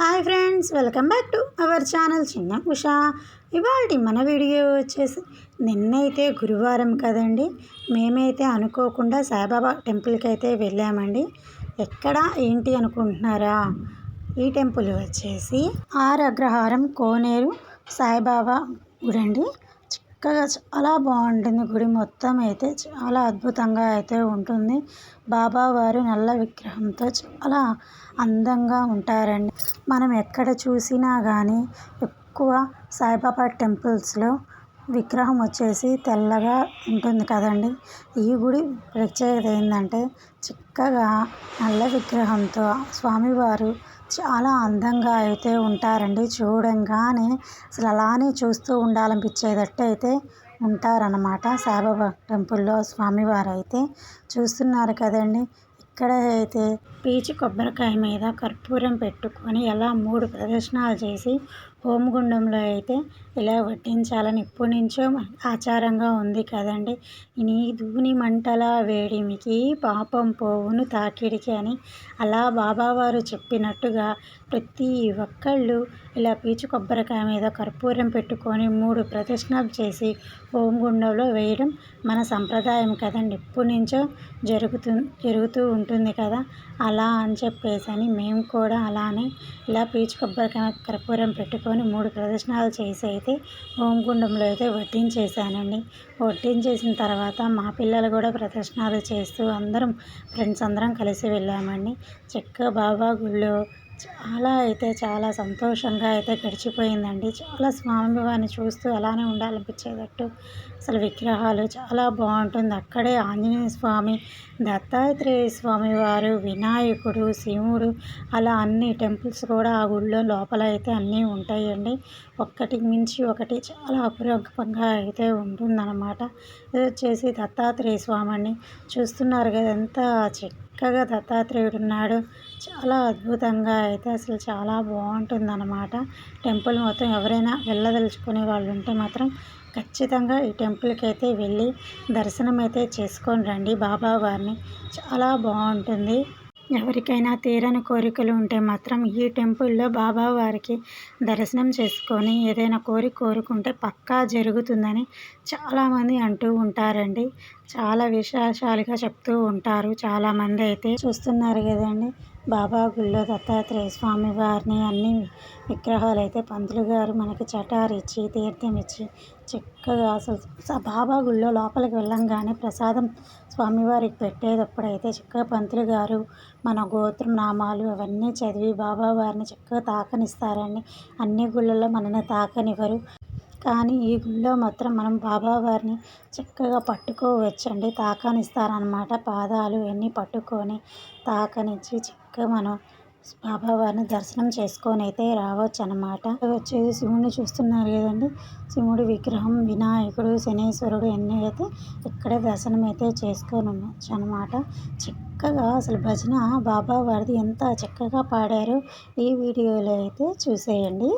Hi friends welcome back to our channel Chinna Usha. ఇవాళ మన video వచ్చేసి నిన్నైతే గురువారం కదండి. మేమైతే అనుకోకుండా సాయిబాబా టెంపుల్కి అయితే వెళ్ళామండి. ఎక్కడ ఏంటి అనుకుంటున్నారా? ఈ టెంపుల్ వచ్చేసి ఆరు అగ్రహారం కోనేరు సాయిబాబా గుడండి చక్కగా చాలా బాగుంటుంది. గుడి మొత్తం అయితే చాలా అద్భుతంగా అయితే ఉంటుంది. బాబావారు నల్ల విగ్రహంతో చాలా అందంగా ఉంటారండి. మనం ఎక్కడ చూసినా కానీ ఎక్కువ సాయిబాబా టెంపుల్స్లో విగ్రహం వచ్చేసి తెల్లగా ఉంటుంది కదండి. ఈ గుడి ప్రత్యేకత ఏంటంటే చక్కగా నల్ల విగ్రహంతో స్వామివారు చాలా అందంగా అయితే ఉంటారండి. చూడంగానే అసలు అలానే చూస్తూ ఉండాలనిపించేటట్టు అయితే ఉంటారన్నమాట. సాయిబాబా టెంపుల్లో స్వామివారు అయితే చూస్తున్నారు కదండి. ఇక్కడ అయితే పీచు కొబ్బరికాయ మీద కర్పూరం పెట్టుకొని ఎలా మూడు ప్రదర్శనలు చేసి హోమగుండంలో అయితే ఇలా వడ్డించాలని ఇప్పటి నుంచో ఆచారంగా ఉంది కదండి. నీ దూని మంటల వేడిమికి పాపం పోవును తాకిడికి అని అలా బాబావారు చెప్పినట్టుగా ప్రతి ఒక్కళ్ళు ఇలా పీచు కొబ్బరికాయ మీద కర్పూరం పెట్టుకొని మూడు ప్రదర్శనలు చేసి హోమగుండంలో వేయడం మన సంప్రదాయం కదండి. ఇప్పటి నుంచో జరుగుతూ జరుగుతూ ఉంటుంది. ఉంటుంది కదా అలా అని చెప్పేసి అని మేము కూడా అలానే ఇలా పీచు కొబ్బరికాయ కర్పూరం పెట్టుకొని మూడు ప్రదర్శనలు చేసి అయితే హోమగుండంలో అయితే వడ్డించేసానండి వడ్డించేసిన తర్వాత మా పిల్లలు కూడా ప్రదర్శనలు చేస్తూ అందరం ఫ్రెండ్స్ అందరం కలిసి వెళ్ళామండి. చక్కగా బాబా గుళ్ళో చాలా అయితే చాలా సంతోషంగా అయితే గడిచిపోయిందండి. చాలా స్వామివారిని చూస్తూ అలానే ఉండాలనిపించేటట్టు అసలు విగ్రహాలు చాలా బాగుంటుంది. అక్కడే ఆంజనేయ స్వామి దత్తాత్రేయ స్వామి వారు వినాయకుడు శివుడు అలా అన్ని టెంపుల్స్ కూడా ఆ గుళ్ళో లోపల అయితే అన్నీ ఉంటాయండి. ఒక్కటి మించి ఒకటి చాలా అపురూపంగా అయితే ఉంటుందన్నమాట. ఇది వచ్చేసి దత్తాత్రేయ స్వామి అండి చూస్తున్నారు కదా ఎంత చక్కగా దత్తాత్రేయుడు ఉన్నాడు. చాలా అద్భుతంగా అయితే అసలు చాలా బాగుంటుంది అన్నమాట టెంపుల్ మొత్తం ఎవరైనా వెళ్ళదలుచుకునే వాళ్ళు ఉంటే మాత్రం ఖచ్చితంగా ఈ టెంపుల్కి అయితే వెళ్ళి దర్శనం అయితే చేసుకొని రండి బాబా వారిని. చాలా బాగుంటుంది. ఎవరికైనా తీరని కోరికలు ఉంటే మాత్రం ఈ టెంపుల్లో బాబా వారికి దర్శనం చేసుకొని ఏదైనా కోరిక కోరుకుంటే పక్కా జరుగుతుందని చాలామంది అంటూ ఉంటారండి. చాలా విశేషాలుగా చెప్తూ ఉంటారు. చాలామంది అయితే చూస్తున్నారు కదండి. బాబా గుళ్ళో దత్తాత్రేయ స్వామి వారిని అన్ని విగ్రహాలు అయితే పంతులు గారు మనకి చటారు ఇచ్చి తీర్థం ఇచ్చి చక్కగా అసలు బాబా గుళ్ళో లోపలికి వెళ్ళంగానే ప్రసాదం స్వామివారికి పెట్టేటప్పుడైతే చక్కగా పంతులు గారు మన గోత్రం నామాలు అవన్నీ చదివి బాబా వారిని చక్కగా తాకనిస్తారండి. అన్ని గుళ్ళల్లో మనల్ని తాకనివ్వరు. కానీ ఈ గుళ్ళో మాత్రం మనం బాబావారిని చక్కగా పట్టుకోవచ్చండి. తాకనిస్తారనమాట పాదాలు ఇవన్నీ పట్టుకొని తాకనిచ్చి చక్కగా మనం బాబావారిని దర్శనం చేసుకొని అయితే రావచ్చు అనమాట వచ్చేది శివుడిని చూస్తున్నారు కదండి శివుడి విగ్రహం వినాయకుడు శనేశ్వరుడు అన్నీ అయితే ఇక్కడే దర్శనం అయితే చేసుకొని ఉండొచ్చు అనమాట చక్కగా అసలు భజన బాబా వారిది ఎంత చక్కగా పాడారు ఈ వీడియోలో అయితే చూసేయండి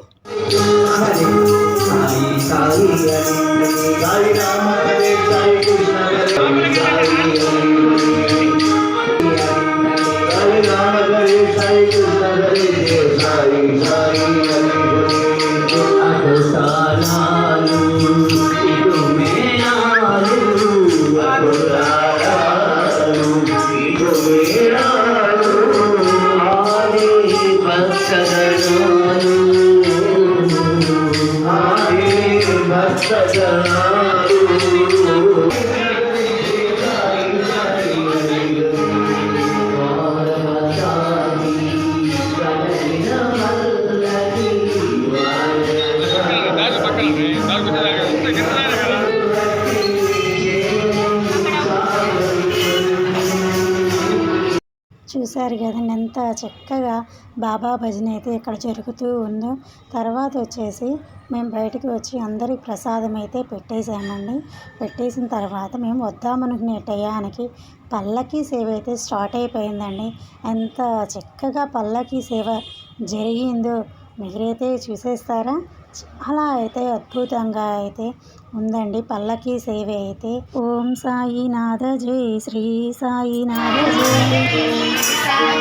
చూశారు కదండి ఎంత చక్కగా బాబా భజన అయితే ఇక్కడ జరుగుతూ ఉందో. తర్వాత వచ్చేసి మేము బయటికి వచ్చి అందరికి ప్రసాదం అయితే పెట్టేసామండి పెట్టేసిన తర్వాత మేము వద్దామనుకునే టయానికి పల్లకి సేవ అయితే స్టార్ట్ అయిపోయిందండి. ఎంత చక్కగా పల్లకి సేవ జరిగిందో మీరైతే చూసేస్తారా? చాలా అయితే అద్భుతంగా అయితే ఉందండి. పల్లకి సేవ అయితే. ఓం సాయినాథ జై శ్రీ సాయినాథ జై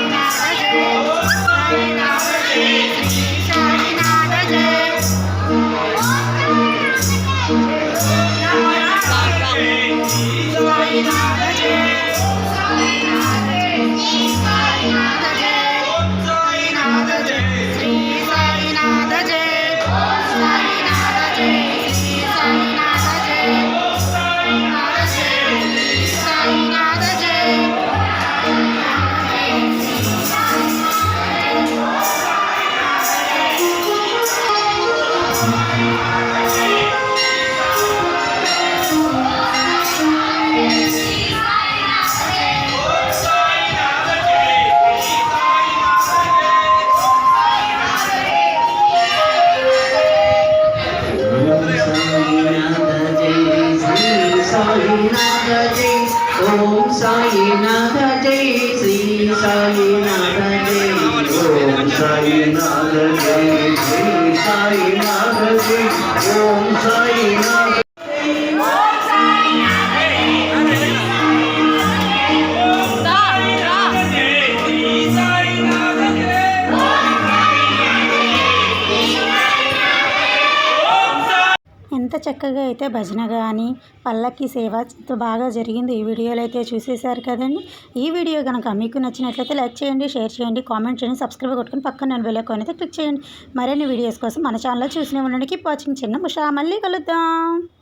சாயிநாத ஜெய் ஜெய் சாயிநாத ஜெய் చక్కగా అయితే భజన కానీ పల్లకి సేవ బాగా జరిగింది. ఈ వీడియోలో అయితే చూసేశారు కదండి. ఈ వీడియో కనుక మీకు నచ్చినట్లయితే లైక్ చేయండి షేర్ చేయండి కామెంట్ చేయండి సబ్స్క్రైబ్ కొట్టుకుని పక్కన నేను వెళ్ళకొని అయితే క్లిక్ చేయండి. మరిన్ని వీడియోస్ కోసం మన ఛానల్లో చూసిన ఉండండి. Keep watching. చిన్న ముషా. మళ్ళీ కలుద్దాం.